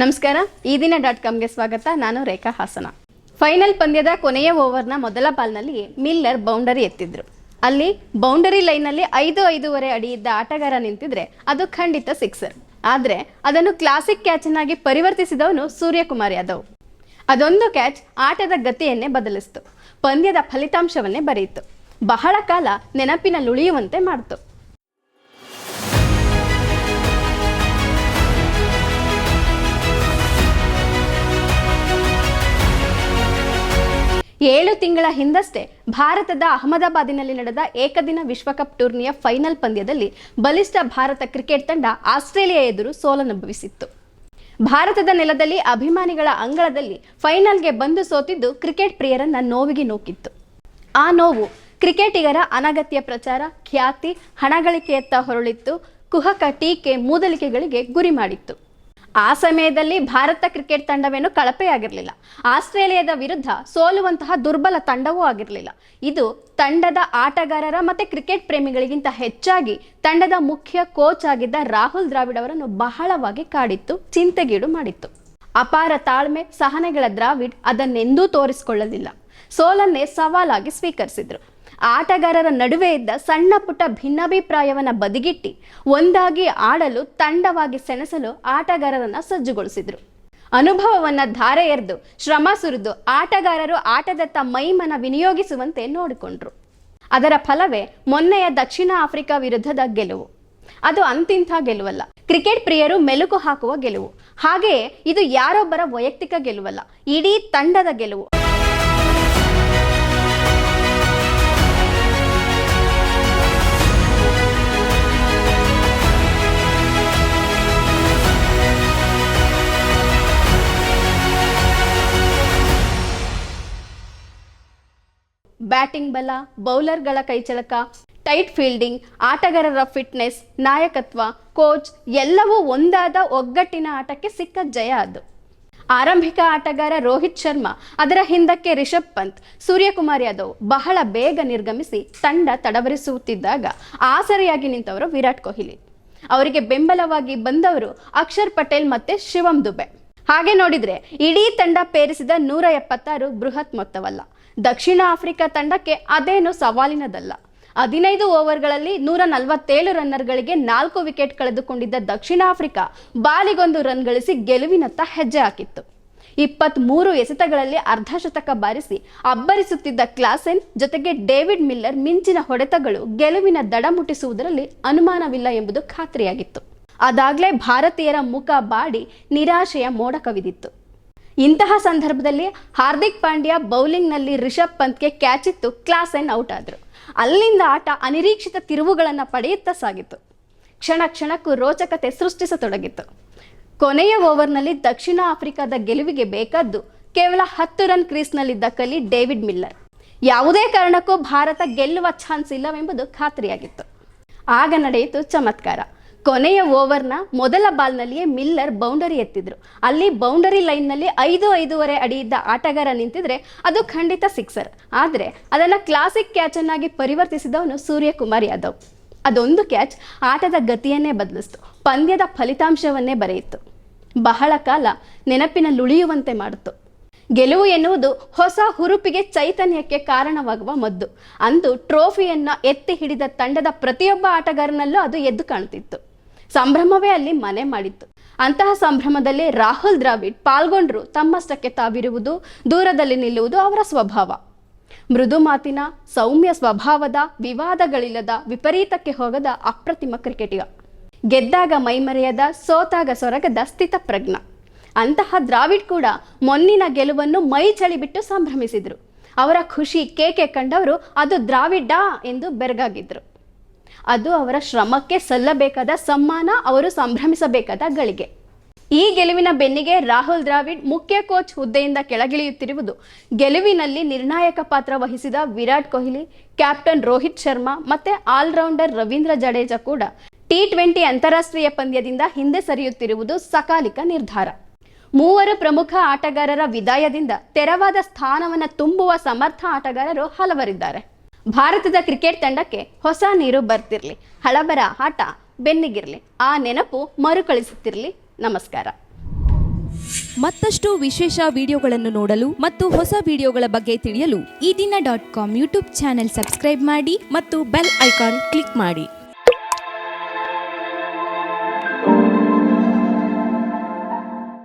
ನಮಸ್ಕಾರ, ಈ ದಿನ ಡಾಟ್ ಕಾಮ್ಗೆ ಸ್ವಾಗತ. ನಾನು ರೇಖಾ ಹಾಸನ. ಫೈನಲ್ ಪಂದ್ಯದ ಕೊನೆಯ ಓವರ್ನ ಮೊದಲ ಬಾಲ್ನಲ್ಲಿ ಮಿಲ್ಲರ್ ಬೌಂಡರಿ ಎತ್ತಿದ್ರು. ಅಲ್ಲಿ ಬೌಂಡರಿ ಲೈನ್ನಲ್ಲಿ ಐದು ಐದೂವರೆ ಅಡಿ ಇದ್ದ ಆಟಗಾರ ನಿಂತಿದ್ರೆ ಅದು ಖಂಡಿತ ಸಿಕ್ಸರ್. ಆದರೆ ಅದನ್ನು ಕ್ಲಾಸಿಕ್ ಕ್ಯಾಚನ್ನಾಗಿ ಪರಿವರ್ತಿಸಿದವನು ಸೂರ್ಯಕುಮಾರ್ ಯಾದವ್. ಅದೊಂದು ಕ್ಯಾಚ್ ಆಟದ ಗತಿಯನ್ನೇ ಬದಲಿಸ್ತು. ಪಂದ್ಯದ ಫಲಿತಾಂಶವನ್ನೇ ಬರೆಯಿತು. ಬಹಳ ಕಾಲ ನೆನಪಿನಲ್ಲುಳಿಯುವಂತೆ ಮಾಡಿತು. ಏಳು ತಿಂಗಳ ಹಿಂದಷ್ಟೇ ಭಾರತದ ಅಹಮದಾಬಾದಿನಲ್ಲಿ ನಡೆದ ಏಕದಿನ ವಿಶ್ವಕಪ್ ಟೂರ್ನಿಯ ಫೈನಲ್ ಪಂದ್ಯದಲ್ಲಿ ಬಲಿಷ್ಠ ಭಾರತ ಕ್ರಿಕೆಟ್ ತಂಡ ಆಸ್ಟ್ರೇಲಿಯಾ ಎದುರು ಸೋಲನುಭವಿಸಿತ್ತು. ಭಾರತದ ನೆಲದಲ್ಲಿ ಅಭಿಮಾನಿಗಳ ಅಂಗಳದಲ್ಲಿ ಫೈನಲ್ಗೆ ಬಂದು ಸೋತಿದ್ದು ಕ್ರಿಕೆಟ್ ಪ್ರಿಯರನ್ನ ನೋವಿಗೆ ನೂಕಿತ್ತು. ಆ ನೋವು ಕ್ರಿಕೆಟಿಗರ ಅನಗತ್ಯ ಪ್ರಚಾರ, ಖ್ಯಾತಿ, ಹಣಗಳಿಕೆಯತ್ತ ಹೊರಳಿತ್ತು, ಕುಹಕ ಟೀಕೆ, ಮೂದಲಿಕೆಗಳಿಗೆ ಗುರಿ ಮಾಡಿತ್ತು. ಆ ಸಮಯದಲ್ಲಿ ಭಾರತ ಕ್ರಿಕೆಟ್ ತಂಡವೇನು ಕಳಪೆಯಾಗಿರಲಿಲ್ಲ. ಆಸ್ಟ್ರೇಲಿಯಾದ ವಿರುದ್ಧ ಸೋಲುವಂತಹ ದುರ್ಬಲ ತಂಡವೂ ಆಗಿರಲಿಲ್ಲ. ಇದು ತಂಡದ ಆಟಗಾರರ ಮತ್ತೆ ಕ್ರಿಕೆಟ್ ಪ್ರೇಮಿಗಳಿಗಿಂತ ಹೆಚ್ಚಾಗಿ ತಂಡದ ಮುಖ್ಯ ಕೋಚ್ ಆಗಿದ್ದ ರಾಹುಲ್ ದ್ರಾವಿಡ್ ಅವರನ್ನು ಬಹಳವಾಗಿ ಕಾಡಿತ್ತು, ಚಿಂತೆಗೀಡು ಮಾಡಿತ್ತು. ಅಪಾರ ತಾಳ್ಮೆ, ಸಹನೆಗಳ ದ್ರಾವಿಡ್ ಅದನ್ನೆಂದೂ ತೋರಿಸಿಕೊಳ್ಳಲಿಲ್ಲ. ಸೋಲನ್ನೇ ಸವಾಲಾಗಿ ಸ್ವೀಕರಿಸಿದ್ರು. ಆಟಗಾರರ ನಡುವೆ ಇದ್ದ ಸಣ್ಣ ಪುಟ್ಟ ಭಿನ್ನಾಭಿಪ್ರಾಯವನ್ನ ಬದಿಗಿಟ್ಟಿ ಒಂದಾಗಿ ಆಡಲು ತಂಡವಾಗಿ ಸೆಣಸಲು ಆಟಗಾರರನ್ನ ಸಜ್ಜುಗೊಳಿಸಿದರು. ಅನುಭವವನ್ನ ಧಾರೆ ಎರೆದು ಶ್ರಮ ಸುರಿದು ಆಟಗಾರರು ಆಟದತ್ತ ಮೈಮನ ವಿನಿಯೋಗಿಸುವಂತೆ ನೋಡಿಕೊಂಡ್ರು. ಅದರ ಫಲವೇ ಮೊನ್ನೆಯ ದಕ್ಷಿಣ ಆಫ್ರಿಕಾ ವಿರುದ್ಧದ ಗೆಲುವು. ಅದು ಅಂತಿಂಥ ಗೆಲುವಲ್ಲ. ಕ್ರಿಕೆಟ್ ಪ್ರಿಯರು ಮೆಲುಕು ಹಾಕುವ ಗೆಲುವು. ಹಾಗೆಯೇ ಇದು ಯಾರೊಬ್ಬರ ವೈಯಕ್ತಿಕ ಗೆಲುವಲ್ಲ. ಇಡೀ ತಂಡದ ಗೆಲುವು. ಬ್ಯಾಟಿಂಗ್ ಬಲ, ಬೌಲರ್ಗಳ ಕೈಚಳಕ, ಟೈಟ್ ಫೀಲ್ಡಿಂಗ್, ಆಟಗಾರರ ಫಿಟ್ನೆಸ್, ನಾಯಕತ್ವ, ಕೋಚ್ ಎಲ್ಲವೂ ಒಂದಾದ ಒಗ್ಗಟ್ಟಿನ ಆಟಕ್ಕೆ ಸಿಕ್ಕ ಜಯ ಅದು. ಆರಂಭಿಕ ಆಟಗಾರ ರೋಹಿತ್ ಶರ್ಮಾ, ಅದರ ಹಿಂದಕ್ಕೆ ರಿಷಬ್ ಪಂತ್, ಸೂರ್ಯಕುಮಾರ್ ಯಾದವ್ ಬಹಳ ಬೇಗ ನಿರ್ಗಮಿಸಿ ತಂಡ ತಡವರಿಸುತ್ತಿದ್ದಾಗ ಆಸರೆಯಾಗಿ ನಿಂತವರು ವಿರಾಟ್ ಕೊಹ್ಲಿ. ಅವರಿಗೆ ಬೆಂಬಲವಾಗಿ ಬಂದವರು ಅಕ್ಷರ್ ಪಟೇಲ್ ಮತ್ತೆ ಶಿವಂ ದುಬೆ. ಹಾಗೆ ನೋಡಿದ್ರೆ ಇಡೀ ತಂಡ ಪೇರಿಸಿದ ನೂರ ಎಪ್ಪತ್ತಾರು ಬೃಹತ್ ಮೊತ್ತವಲ್ಲ. ದಕ್ಷಿಣ ಆಫ್ರಿಕಾ ತಂಡಕ್ಕೆ ಅದೇನು ಸವಾಲಿನದಲ್ಲ. ಹದಿನೈದು ಓವರ್ಗಳಲ್ಲಿ ನೂರ ನಲವತ್ತೇಳು ರನ್ನರ್ಗಳಿಗೆ ನಾಲ್ಕು ವಿಕೆಟ್ ಕಳೆದುಕೊಂಡಿದ್ದ ದಕ್ಷಿಣ ಆಫ್ರಿಕಾ ಬಾಲಿಗೊಂದು ರನ್ ಗಳಿಸಿ ಗೆಲುವಿನತ್ತ ಹೆಜ್ಜೆ ಹಾಕಿತ್ತು. ಇಪ್ಪತ್ತ್ ಮೂರು ಎಸೆತಗಳಲ್ಲಿ ಅರ್ಧಶತಕ ಬಾರಿಸಿ ಅಬ್ಬರಿಸುತ್ತಿದ್ದ ಕ್ಲಾಸೆನ್ ಜೊತೆಗೆ ಡೇವಿಡ್ ಮಿಲ್ಲರ್ ಮಿಂಚಿನ ಹೊಡೆತಗಳು ಗೆಲುವಿನ ದಡ ಮುಟ್ಟಿಸುವುದರಲ್ಲಿ ಅನುಮಾನವಿಲ್ಲ ಎಂಬುದು ಖಾತ್ರಿಯಾಗಿತ್ತು. ಅದಾಗಲೇ ಭಾರತೀಯರ ಮುಖ ಬಾಡಿ ನಿರಾಶೆಯ ಮೋಡ ಕವಿದಿತ್ತು. ಇಂತಹ ಸಂದರ್ಭದಲ್ಲಿ ಹಾರ್ದಿಕ್ ಪಾಂಡ್ಯ ಬೌಲಿಂಗ್ನಲ್ಲಿ ರಿಷಬ್ ಪಂತ್ಗೆ ಕ್ಯಾಚ್ ಇತ್ತು ಕ್ಲಾಸ್ ಅಂಡ್ ಔಟ್ ಆದರು. ಅಲ್ಲಿಂದ ಆಟ ಅನಿರೀಕ್ಷಿತ ತಿರುವುಗಳನ್ನು ಪಡೆಯುತ್ತಾ ಸಾಗಿತ್ತು. ಕ್ಷಣ ಕ್ಷಣಕ್ಕೂ ರೋಚಕತೆ ಸೃಷ್ಟಿಸತೊಡಗಿತ್ತು. ಕೊನೆಯ ಓವರ್ನಲ್ಲಿ ದಕ್ಷಿಣ ಆಫ್ರಿಕಾದ ಗೆಲುವಿಗೆ ಬೇಕಾದ್ದು ಕೇವಲ ಹತ್ತು ರನ್ ಕ್ರೀಸ್ನಲ್ಲಿದ್ದ ಕಲಿ ಡೇವಿಡ್ ಮಿಲ್ಲರ್. ಯಾವುದೇ ಕಾರಣಕ್ಕೂ ಭಾರತ ಗೆಲ್ಲುವ ಚಾನ್ಸ್ ಇಲ್ಲವೆಂಬುದು ಖಾತ್ರಿಯಾಗಿತ್ತು. ಆಗ ನಡೆಯಿತು ಚಮತ್ಕಾರ. ಕೊನೆಯ ಓವರ್ನ ಮೊದಲ ಬಾಲ್ನಲ್ಲಿಯೇ ಮಿಲ್ಲರ್ ಬೌಂಡರಿ ಎತ್ತಿದ್ರು. ಅಲ್ಲಿ ಬೌಂಡರಿ ಲೈನ್ನಲ್ಲಿ ಐದು ಐದೂವರೆ ಅಡಿ ಇದ್ದ ಆಟಗಾರ ನಿಂತಿದ್ರೆ ಅದು ಖಂಡಿತ ಸಿಕ್ಸರ್. ಆದರೆ ಅದನ್ನು ಕ್ಲಾಸಿಕ್ ಕ್ಯಾಚನ್ನಾಗಿ ಪರಿವರ್ತಿಸಿದವನು ಸೂರ್ಯಕುಮಾರ್ ಯಾದವ್. ಅದೊಂದು ಕ್ಯಾಚ್ ಆಟದ ಗತಿಯನ್ನೇ ಬದಲಿಸ್ತು. ಪಂದ್ಯದ ಫಲಿತಾಂಶವನ್ನೇ ಬರೆಯಿತು ಬಹಳ ಕಾಲ ನೆನಪಿನಲ್ಲುಳಿಯುವಂತೆ ಮಾಡಿತು. ಗೆಲುವು ಎನ್ನುವುದು ಹೊಸ ಹುರುಪಿಗೆ ಚೈತನ್ಯಕ್ಕೆ ಕಾರಣವಾಗುವ ಮದ್ದು. ಅಂದು ಟ್ರೋಫಿಯನ್ನ ಎತ್ತಿ ಹಿಡಿದ ತಂಡದ ಪ್ರತಿಯೊಬ್ಬ ಆಟಗಾರನಲ್ಲೂ ಅದು ಎದ್ದು ಕಾಣ್ತಿತ್ತು. ಸಂಭ್ರಮವೇ ಅಲ್ಲಿ ಮನೆ ಮಾಡಿತ್ತು. ಅಂತಹ ಸಂಭ್ರಮದಲ್ಲಿ ರಾಹುಲ್ ದ್ರಾವಿಡ್ ಪಾಲ್ಗೊಂಡ್ರು ತಮ್ಮಷ್ಟಕ್ಕೆ ತಾವಿರುವುದು, ದೂರದಲ್ಲಿ ನಿಲ್ಲುವುದು ಅವರ ಸ್ವಭಾವ. ಮೃದು ಮಾತಿನ, ಸೌಮ್ಯ ಸ್ವಭಾವದ, ವಿವಾದಗಳಿಲ್ಲದ, ವಿಪರೀತಕ್ಕೆ ಹೋಗದ ಅಪ್ರತಿಮ ಕ್ರಿಕೆಟಿಗ. ಗೆದ್ದಾಗ ಮೈಮರೆಯದ, ಸೋತಾಗ ಸೊರಗದ ಸ್ಥಿತಪ್ರಜ್ಞ ಅಂತಹ ದ್ರಾವಿಡ್ ಕೂಡ ಮೊನ್ನಿನ ಗೆಲುವನ್ನು ಮೈ ಚಳಿಬಿಟ್ಟು ಸಂಭ್ರಮಿಸಿದ್ರು. ಅವರ ಖುಷಿ ಕೇಕೆ ಕಂಡವರು, ಅದು ದ್ರಾವಿಡ್ಡಾ? ಎಂದು ಬೆರಗಾಗಿದ್ರು. ಅದು ಅವರ ಶ್ರಮಕ್ಕೆ ಸಲ್ಲಬೇಕಾದ ಸಮ್ಮಾನ ಅವರು ಸಂಭ್ರಮಿಸಬೇಕಾದ ಗಳಿಗೆ. ಈ ಗೆಲುವಿನ ಬೆನ್ನಿಗೆ ರಾಹುಲ್ ದ್ರಾವಿಡ್ ಮುಖ್ಯ ಕೋಚ್ ಹುದ್ದೆಯಿಂದ ಕೆಳಗಿಳಿಯುತ್ತಿರುವುದು. ಗೆಲುವಿನಲ್ಲಿ ನಿರ್ಣಾಯಕ ಪಾತ್ರ ವಹಿಸಿದ ವಿರಾಟ್ ಕೊಹ್ಲಿ, ಕ್ಯಾಪ್ಟನ್ ರೋಹಿತ್ ಶರ್ಮಾ ಮತ್ತೆ ಆಲ್ರೌಂಡರ್ ರವೀಂದ್ರ ಜಡೇಜಾ ಕೂಡ ಟಿ ಟ್ವೆಂಟಿ ಅಂತಾರಾಷ್ಟ್ರೀಯ ಪಂದ್ಯದಿಂದ ಹಿಂದೆ ಸರಿಯುತ್ತಿರುವುದು ಸಕಾಲಿಕ ನಿರ್ಧಾರ. ಮೂವರು ಪ್ರಮುಖ ಆಟಗಾರರ ವಿದಾಯದಿಂದ ತೆರವಾದ ಸ್ಥಾನವನ್ನು ತುಂಬುವ ಸಮರ್ಥ ಆಟಗಾರರು ಹಲವರಿದ್ದಾರೆ. ಭಾರತದ ಕ್ರಿಕೆಟ್ ತಂಡಕ್ಕೆ ಹೊಸ ನೀರು ಬರ್ತಿರ್ಲಿ, ಹಳಬರ ಆಟ ಬೆನ್ನಿಗಿರ್ಲಿ, ಆ ನೆನಪು ಮರುಕಳಿಸುತ್ತಿರಲಿ. ನಮಸ್ಕಾರ. ಮತ್ತಷ್ಟು ವಿಶೇಷ ವಿಡಿಯೋಗಳನ್ನು ನೋಡಲು ಮತ್ತು ಹೊಸ ವಿಡಿಯೋಗಳ ಬಗ್ಗೆ ತಿಳಿಯಲು Ee Dina dot com YouTube channel subscribe ಮಾಡಿ ಮತ್ತು ಬೆಲ್ ಐಕಾನ್ ಕ್ಲಿಕ್ ಮಾಡಿ.